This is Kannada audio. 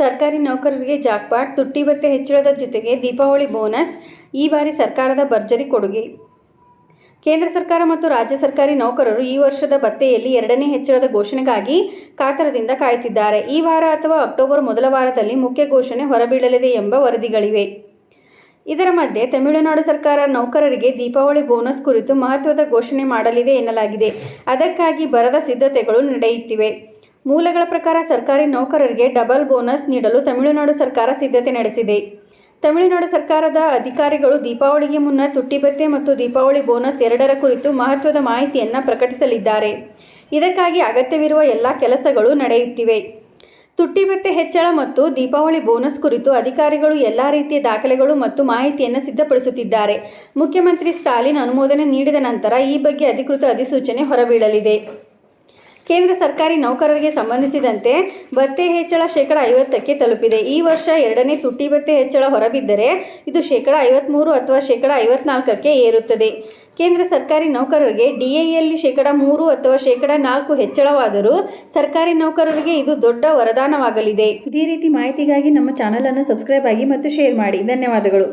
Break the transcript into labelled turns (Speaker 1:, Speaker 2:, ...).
Speaker 1: ಸರ್ಕಾರಿ ನೌಕರರಿಗೆ ಜಾಕ್ಪಾಟ್, ತುಟ್ಟಿ ಭತ್ತೆ ಹೆಚ್ಚಳದ ಜೊತೆಗೆ ದೀಪಾವಳಿ ಬೋನಸ್, ಈ ಬಾರಿ ಸರ್ಕಾರದ ಭರ್ಜರಿ ಕೊಡುಗೆ. ಕೇಂದ್ರ ಸರ್ಕಾರ ಮತ್ತು ರಾಜ್ಯ ಸರ್ಕಾರಿ ನೌಕರರು ಈ ವರ್ಷದ ಭತ್ತೆಯಲ್ಲಿ ಎರಡನೇ ಹೆಚ್ಚಳದ ಘೋಷಣೆಗಾಗಿ ಕಾತರದಿಂದ ಕಾಯುತ್ತಿದ್ದಾರೆ. ಈ ವಾರ ಅಥವಾ ಅಕ್ಟೋಬರ್ ಮೊದಲ ವಾರದಲ್ಲಿ ಮುಖ್ಯ ಘೋಷಣೆ ಹೊರಬೀಳಲಿದೆ ಎಂಬ ವರದಿಗಳಿವೆ. ಇದರ ಮಧ್ಯೆ ತಮಿಳುನಾಡು ಸರ್ಕಾರ ನೌಕರರಿಗೆ ದೀಪಾವಳಿ ಬೋನಸ್ ಕುರಿತು ಮಹತ್ವದ ಘೋಷಣೆ ಮಾಡಲಿದೆ ಎನ್ನಲಾಗಿದೆ. ಅದಕ್ಕಾಗಿ ಬರದ ಸಿದ್ಧತೆಗಳು ನಡೆಯುತ್ತಿವೆ. ಮೂಲಗಳ ಪ್ರಕಾರ ಸರ್ಕಾರಿ ನೌಕರರಿಗೆ ಡಬಲ್ ಬೋನಸ್ ನೀಡಲು ತಮಿಳುನಾಡು ಸರ್ಕಾರ ಸಿದ್ಧತೆ ನಡೆಸಿದೆ. ತಮಿಳುನಾಡು ಸರ್ಕಾರದ ಅಧಿಕಾರಿಗಳು ದೀಪಾವಳಿಗೆ ಮುನ್ನ ತುಟ್ಟಿ ಭತ್ಯೆ ಮತ್ತು ದೀಪಾವಳಿ ಬೋನಸ್ ಎರಡರ ಕುರಿತು ಮಹತ್ವದ ಮಾಹಿತಿಯನ್ನು ಪ್ರಕಟಿಸಲಿದ್ದಾರೆ. ಇದಕ್ಕಾಗಿ ಅಗತ್ಯವಿರುವ ಎಲ್ಲ ಕೆಲಸಗಳು ನಡೆಯುತ್ತಿವೆ. ತುಟ್ಟಿ ಭತ್ಯೆ ಹೆಚ್ಚಳ ಮತ್ತು ದೀಪಾವಳಿ ಬೋನಸ್ ಕುರಿತು ಅಧಿಕಾರಿಗಳು ಎಲ್ಲ ರೀತಿಯ ದಾಖಲೆಗಳು ಮತ್ತು ಮಾಹಿತಿಯನ್ನು ಸಿದ್ಧಪಡಿಸುತ್ತಿದ್ದಾರೆ. ಮುಖ್ಯಮಂತ್ರಿ ಸ್ಟಾಲಿನ್ ಅನುಮೋದನೆ ನೀಡಿದ ನಂತರ ಈ ಬಗ್ಗೆ ಅಧಿಕೃತ ಅಧಿಸೂಚನೆ ಹೊರಬೀಳಲಿದೆ. ಕೇಂದ್ರ ಸರ್ಕಾರಿ ನೌಕರರಿಗೆ ಸಂಬಂಧಿಸಿದಂತೆ ಭತ್ತೆ ಹೆಚ್ಚಳ ಶೇಕಡ ಐವತ್ತಕ್ಕೆ ತಲುಪಿದೆ. ಈ ವರ್ಷ ಎರಡನೇ ತುಟ್ಟಿ ಭತ್ತೆ ಹೆಚ್ಚಳ ಹೊರಬಿದ್ದರೆ ಇದು ಶೇಕಡ ಐವತ್ತ್ಮೂರು ಅಥವಾ ಶೇಕಡ ಐವತ್ನಾಲ್ಕಕ್ಕೆ ಏರುತ್ತದೆ. ಕೇಂದ್ರ ಸರ್ಕಾರಿ ನೌಕರರಿಗೆ ಡಿಎಯಲ್ಲಿ ಶೇಕಡ ಮೂರು ಅಥವಾ ಶೇಕಡ ನಾಲ್ಕು ಹೆಚ್ಚಳವಾದರೂ ಸರ್ಕಾರಿ ನೌಕರರಿಗೆ ಇದು ದೊಡ್ಡ ವರದಾನವಾಗಲಿದೆ. ಇದೇ ರೀತಿ ಮಾಹಿತಿಗಾಗಿ ನಮ್ಮ ಚಾನಲನ್ನು ಸಬ್ಸ್ಕ್ರೈಬ್ ಆಗಿ ಮತ್ತು ಶೇರ್ ಮಾಡಿ. ಧನ್ಯವಾದಗಳು.